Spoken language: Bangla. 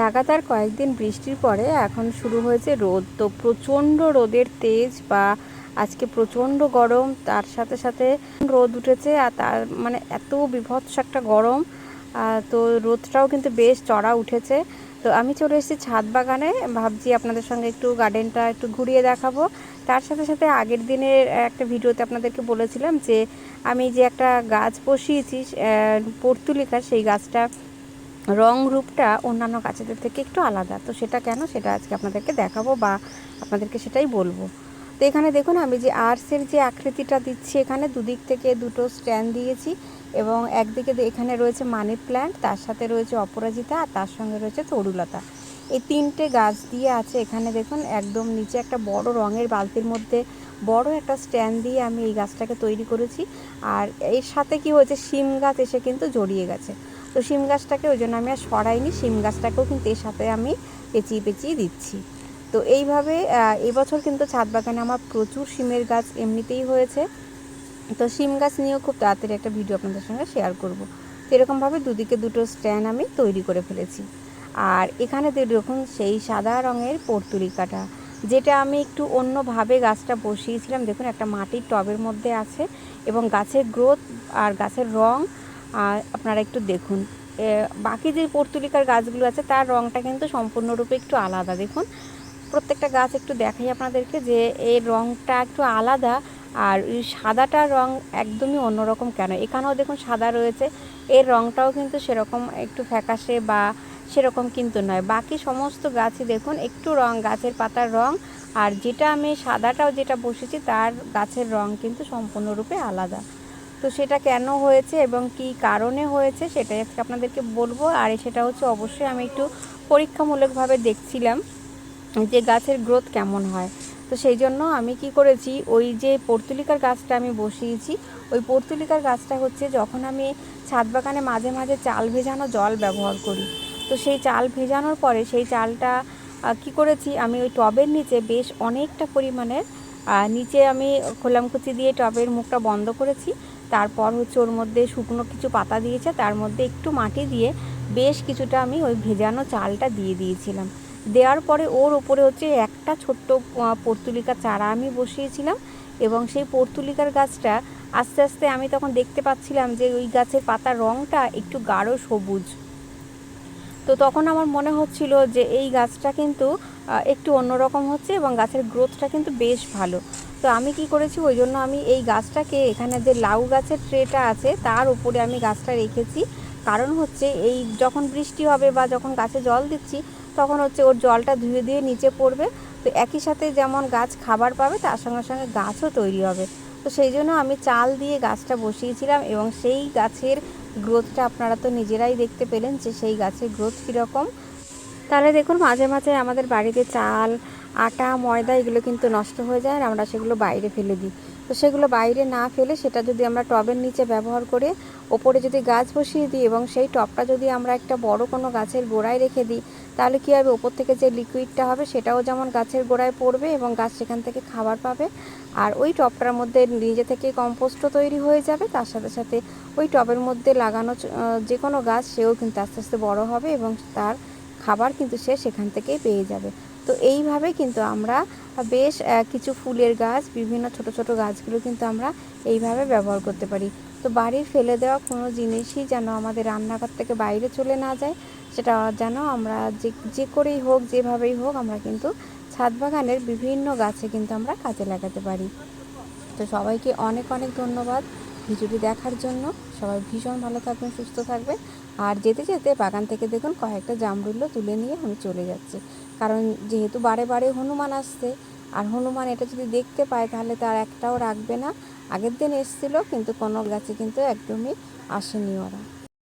লাগাতার কয়েকদিন বৃষ্টির পরে এখন শুরু হয়েছে রোদ। তো প্রচণ্ড রোদের তেজ বা আজকে প্রচণ্ড গরম, তার সাথে সাথে রোদ উঠেছে আর তার মানে এত বিভৎস একটা গরম তো রোদটাও কিন্তু বেশ চড়া উঠেছে। তো আমি চলে এসেছি ছাদ বাগানে, ভাবছি আপনাদের সঙ্গে একটু গার্ডেনটা একটু ঘুরিয়ে দেখাবো। তার সাথে সাথে আগের দিনের একটা ভিডিওতে আপনাদেরকে বলেছিলাম যে আমি যে একটা গাছ বসিয়েছি পর্তুলিকা, সেই গাছটা রং রূপটা অন্যান্য গাছেদের থেকে একটু আলাদা। তো সেটা কেন? সেটা আজকে আপনাদেরকে দেখাবো বা আপনাদেরকে সেটাই বলব। তো এখানে দেখুন, আমি যে আর্টসের যে আকৃতিটা দিচ্ছি এখানে, দুদিক থেকে দুটো স্ট্যান্ড দিয়েছি এবং একদিকে এখানে রয়েছে মানি প্ল্যান্ট, তার সাথে রয়েছে অপরাজিতা আর তার সঙ্গে রয়েছে তরুলতা। এই তিনটে গাছ দিয়ে আছে এখানে দেখুন, একদম নিচে একটা বড় রঙের বালতির মধ্যে বড় একটা স্ট্যান্ড দিয়ে আমি এই গাছটাকে তৈরি করেছি। আর এর সাথে কি হয়েছে? শিম গাছ এসে কিন্তু জড়িয়ে গেছে। তো শিম গাছটাকে ওই জন্য আমি আর সরাইনি, শিম গাছটাকেও কিন্তু এর সাথে আমি পেঁচিয়ে পেঁচিয়ে দিচ্ছি। তো এইভাবে এবছর কিন্তু ছাদ বাগানে আমার প্রচুর শিমের গাছ এমনিতেই হয়েছে। তো শিম গাছ নিয়েও খুব তাড়াতাড়ি একটা ভিডিও আপনাদের সঙ্গে শেয়ার করব। তো এরকমভাবে দুদিকে দুটো স্ট্যান্ড আমি তৈরি করে ফেলেছি। আর এখানে দেখুন, সেই সাদা রঙের পর্তুলিকাটা যেটা আমি একটু অন্যভাবে গাছটা বসিয়েছিলাম। দেখুন, একটা মাটির টবের মধ্যে আছে এবং গাছের গ্রোথ আর গাছের রং আর আপনারা একটু দেখুন। বাকি যে পর্তুলিকার গাছগুলো আছে, তার রঙটা কিন্তু সম্পূর্ণরূপে একটু আলাদা। দেখুন, প্রত্যেকটা গাছ একটু দেখাই আপনাদেরকে যে এর রঙটা একটু আলাদা আর সাদাটা রং একদমই অন্যরকম কেন? এখানেও দেখুন সাদা রয়েছে। এর রংটাও কিন্তু সেরকম একটু ফ্যাকাশে বা সেরকম কিন্তু নয়। বাকি সমস্ত গাছই দেখুন, একটু রং, গাছের পাতার রং আর যেটা আমি সাদাটাও যেটা বসেছি, তার গাছের রং কিন্তু সম্পূর্ণরূপে আলাদা। তো সেটা কেন হয়েছে এবং কি কারণে হয়েছে সেটাই আজকে আপনাদেরকে বলব। আর সেটা হচ্ছে অবশ্যই আমি একটু পরীক্ষামূলকভাবে দেখছিলাম যে গাছের গ্রোথ কেমন হয়। তো সেই জন্য আমি কি করেছি, ওই যে পর্তুলিকার গাছটা আমি বসিয়েছি, ওই পর্তুলিকার গাছটা হচ্ছে যখন আমি ছাদ বাগানে মাঝে মাঝে চাল ভেজানো জল ব্যবহার করি, তো সেই চাল ভেজানোর পরে সেই চালটা কি করেছি, আমি ওই টবের নিচে বেশ অনেকটা পরিমাণের নিচে আমি খোলামকুচি দিয়ে টবের মুখটা বন্ধ করেছি। তারপর হচ্ছে ওর মধ্যে শুকনো কিছু পাতা দিয়েছে, তার মধ্যে একটু মাটি দিয়ে বেশ কিছুটা আমি ওই ভেজানো চালটা দিয়ে দিয়েছিলাম। দেওয়ার পরে ওর ওপরে হচ্ছে একটা ছোট্ট পর্তুলিকা চারা আমি বসিয়েছিলাম এবং সেই পর্তুলিকার গাছটা আস্তে আস্তে আমি তখন দেখতে পাচ্ছিলাম যে ওই গাছের পাতার রঙটা একটু গাঢ় সবুজ। তো তখন আমার মনে হচ্ছিল যে এই গাছটা কিন্তু একটু অন্যরকম হচ্ছে এবং গাছের গ্রোথটা কিন্তু বেশ ভালো। তো আমি কি করেছি, ওই জন্য আমি এই গাছটাকে, এখানে যে লাউ গাছের ট্রেটা আছে, তার উপরে আমি গাছটা রেখেছি। কারণ হচ্ছে এই যখন বৃষ্টি হবে বা যখন গাছে জল দিচ্ছি, তখন হচ্ছে ওর জলটা ধুয়ে ধুয়ে নিচে পড়বে। তো একই সাথে যেমন গাছ খাবার পাবে, তার সঙ্গে সঙ্গে গাছও তৈরি হবে। তো সেই জন্য আমি চাল দিয়ে গাছটা বসিয়েছিলাম এবং সেই গাছের গ্রোথটা আপনারা তো নিজেরাই দেখতে পেলেন যে সেই গাছের গ্রোথ কীরকম। তাহলে দেখুন, মাঝে মাঝে আমাদের বাড়িতে চাল, আটা, ময়দা এগুলো কিন্তু নষ্ট হয়ে যায় আর আমরা সেগুলো বাইরে ফেলে দিই। তো সেগুলো বাইরে না ফেলে সেটা যদি আমরা টবের নিচে ব্যবহার করে ওপরে যদি গাছ বসিয়ে দিই এবং সেই টবটা যদি আমরা একটা বড় কোনো গাছের গোড়ায় রেখে দিই, তাহলে কী হবে? ওপর থেকে যে লিকুইডটা হবে সেটাও যেমন গাছের গোড়ায় পড়বে এবং গাছ সেখান থেকে খাবার পাবে। আর ওই টবটার মধ্যে নিজে থেকে কম্পোস্টও তৈরি হয়ে যাবে। তার সাথে সাথে ওই টবের মধ্যে লাগানো যে কোনো গাছ, সেও কিন্তু আস্তে আস্তে বড় হবে এবং তার খাবার কিন্তু সে সেখান থেকেই পেয়ে যাবে। তো এইভাবে কিন্তু আমরা বেশ কিছু ফুলের গাছ, বিভিন্ন ছোট ছোট গাছগুলো কিন্তু আমরা এইভাবে ব্যবহার করতে পারি। তো বাড়ির ফেলে দেওয়া কোনো জিনিসই যেন আমাদের রান্নাঘর থেকে বাইরে চলে না যায়, সেটা যেন আমরা যে যে করেই হোক, যেভাবেই হোক, আমরা কিন্তু ছাদ বাগানের বিভিন্ন গাছে কিন্তু আমরা কাজে লাগাতে পারি। তো সবাইকে অনেক অনেক ধন্যবাদ ভিডিওটি দেখার জন্য। সবাই ভীষণ ভালো থাকবেন, সুস্থ থাকবেন। আর যেতে যেতে বাগান থেকে দেখুন কয়েকটা জামরুল্য তুলে নিয়ে আমি চলে যাচ্ছি। কারণ যেহেতু বারে বারে হনুমান আসছে, আর হনুমান এটা যদি দেখতে পায় তাহলে তার একটাও রাখবে না। আগের দিন এসেছিল, কিন্তু কোনো গাছে কিন্তু একদমই আসেনি ওরা।